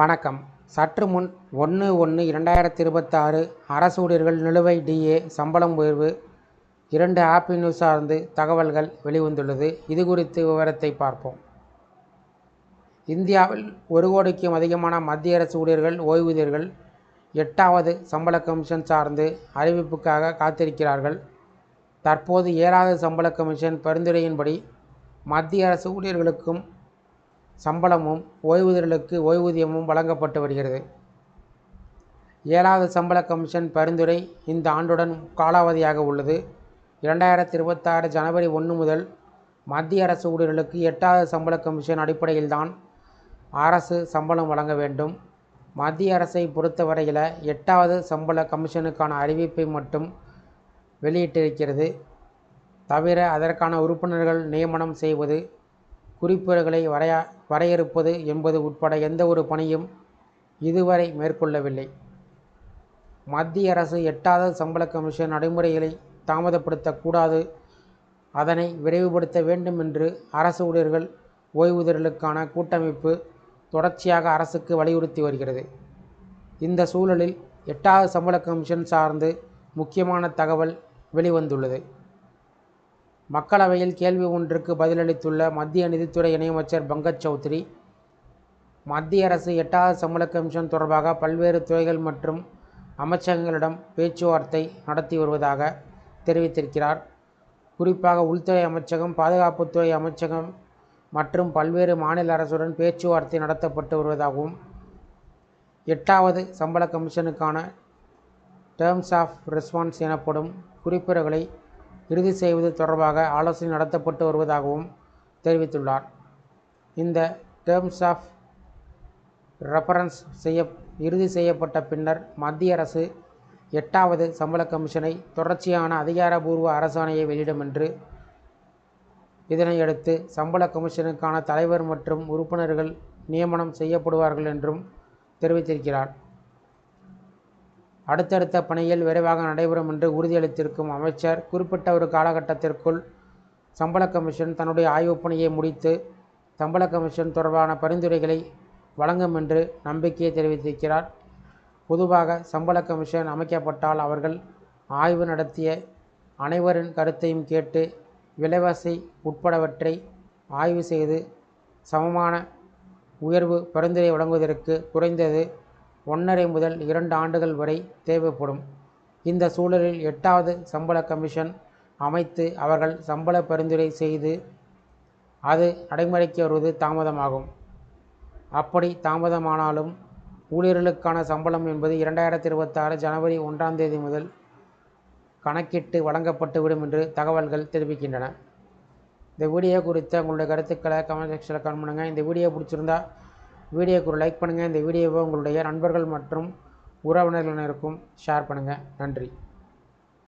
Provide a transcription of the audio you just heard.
வணக்கம். சற்று முன் ஒன்று ஒன்று இரண்டாயிரத்தி இருபத்தாறு அரசு ஊழியர்கள் நிலுவை டிஏ சம்பளம் உயர்வு இரண்டு ஆப்பி நியூஸ் சார்ந்து தகவல்கள் வெளிவந்துள்ளது. இது குறித்து விவரத்தை பார்ப்போம். இந்தியாவில் ஒரு கோடிக்கும் அதிகமான மத்திய அரசு ஊழியர்கள் ஓய்வூதியர்கள் எட்டாவது சம்பள கமிஷன் சார்ந்து அறிவிப்புக்காக காத்திருக்கிறார்கள். தற்போது ஏழாவது சம்பள கமிஷன் பரிந்துரையின்படி மத்திய அரசு ஊழியர்களுக்கும் சம்பளமும் ஓய்வூதியர்களுக்கு ஓய்வூதியமும் வழங்கப்பட்டு வருகிறது. ஏழாவது சம்பள கமிஷன் பரிந்துரை இந்த ஆண்டுடன் காலாவதியாக உள்ளது. இரண்டாயிரத்தி இருபத்தாறு ஜனவரி ஒன்று முதல் மத்திய அரசு ஊழியர்களுக்கு எட்டாவது சம்பள கமிஷன் அடிப்படையில்தான் அரசு சம்பளம் வழங்க வேண்டும். மத்திய அரசை பொறுத்தவரையில் எட்டாவது சம்பள கமிஷனுக்கான அறிவிப்பை மட்டும் வெளியிட்டிருக்கிறது. தவிர அதற்கான உறுப்பினர்கள் நியமனம் செய்வது குறிப்புகளை வரையா வரையறுப்பது என்பது உட்பட எந்த ஒரு பணியும் இதுவரை மேற்கொள்ளவில்லை. மத்திய அரசு எட்டாவது சம்பள கமிஷன் நடைமுறைகளை தாமதப்படுத்தக்கூடாது. அதனை விரைவுபடுத்த வேண்டும் என்று அரசு ஊழியர்கள் ஓய்வூதியர்களுக்கான கூட்டமைப்பு தொடர்ச்சியாக அரசுக்கு வலியுறுத்தி வருகிறது. இந்த சூழலில் எட்டாவது சம்பள கமிஷன் சார்ந்து முக்கியமான தகவல் வெளிவந்துள்ளது. மக்களவையில் கேள்வி ஒன்றுக்கு பதிலளித்துள்ள மத்திய நிதித்துறை இணையமைச்சர் பங்கஜ் சௌத்ரி மத்திய அரசு எட்டாவது சம்பள கமிஷன் தொடர்பாக பல்வேறு துறைகள் மற்றும் அமைச்சகங்களிடம் பேச்சுவார்த்தை நடத்தி வருவதாக தெரிவித்திருக்கிறார். குறிப்பாக உள்துறை அமைச்சகம் பாதுகாப்புத்துறை அமைச்சகம் மற்றும் பல்வேறு மாநில அரசுடன் பேச்சுவார்த்தை நடத்தப்பட்டு வருவதாகவும் எட்டாவது சம்பள கமிஷனுக்கான டேர்ம்ஸ் ஆஃப் ரெஸ்பான்ஸ் எனப்படும் குறிப்புரைகளை இறுதி செய்வது தொடர்பாக ஆலோசனை நடத்தப்பட்டு வருவதாகவும் தெரிவித்துள்ளார். இந்த டேர்ம்ஸ் ஆஃப் ரெஃபரன்ஸ் செய்ய இறுதி செய்யப்பட்ட பின்னர் மத்திய அரசு எட்டாவது சம்பள கமிஷனை தொடர்ச்சியான அதிகாரபூர்வ அரசாணையை வெளியிடும் என்று இதனையடுத்து சம்பள கமிஷனுக்கான தலைவர் மற்றும் உறுப்பினர்கள் நியமனம் செய்யப்படுவார்கள் என்றும் தெரிவித்திருக்கிறார். அடுத்தடுத்த பணியில் விரைவாக நடைபெறும் என்று உறுதியளித்திருக்கும் அமைச்சர் குறிப்பிட்ட ஒரு காலகட்டத்திற்குள் சம்பள கமிஷன் தன்னுடைய ஆய்வுப் பணியை முடித்து சம்பள கமிஷன் தொடர்பான பரிந்துரைகளை வழங்கும் என்று நம்பிக்கையை தெரிவித்திருக்கிறார். பொதுவாக சம்பள கமிஷன் அமைக்கப்பட்டால் அவர்கள் ஆய்வு நடத்திய அனைவரின் கருத்தையும் கேட்டு விலைவாசி உட்படவற்றை ஆய்வு செய்து சமமான உயர்வு பரிந்துரை வழங்குவதற்கு குறைந்தது ஒன்றரை முதல் இரண்டு ஆண்டுகள் வரை தேவைப்படும். இந்த சூழலில் எட்டாவது சம்பள கமிஷன் அமைத்து அவர்கள் சம்பள பரிந்துரை செய்து அது நடைமுறைக்கு வருவது தாமதமாகும். அப்படி தாமதமானாலும் ஊழியர்களுக்கான சம்பளம் என்பது இரண்டாயிரத்தி இருபத்தாறு ஜனவரி ஒன்றாம் தேதி முதல் கணக்கிட்டு வழங்கப்பட்டுவிடும் என்று தகவல்கள் தெரிவிக்கின்றன. இந்த வீடியோ குறித்த உங்களுடைய கருத்துக்களை கமெண்ட் செக்ஷனில் கமெண்ட் பண்ணுங்கள் இந்த வீடியோ பிடிச்சிருந்தா வீடியோக்கு ஒரு லைக் பண்ணுங்கள் இந்த வீடியோவை உங்களுடைய நண்பர்கள் மற்றும் உறவினர்களினருக்கும் ஷேர் பண்ணுங்கள் நன்றி.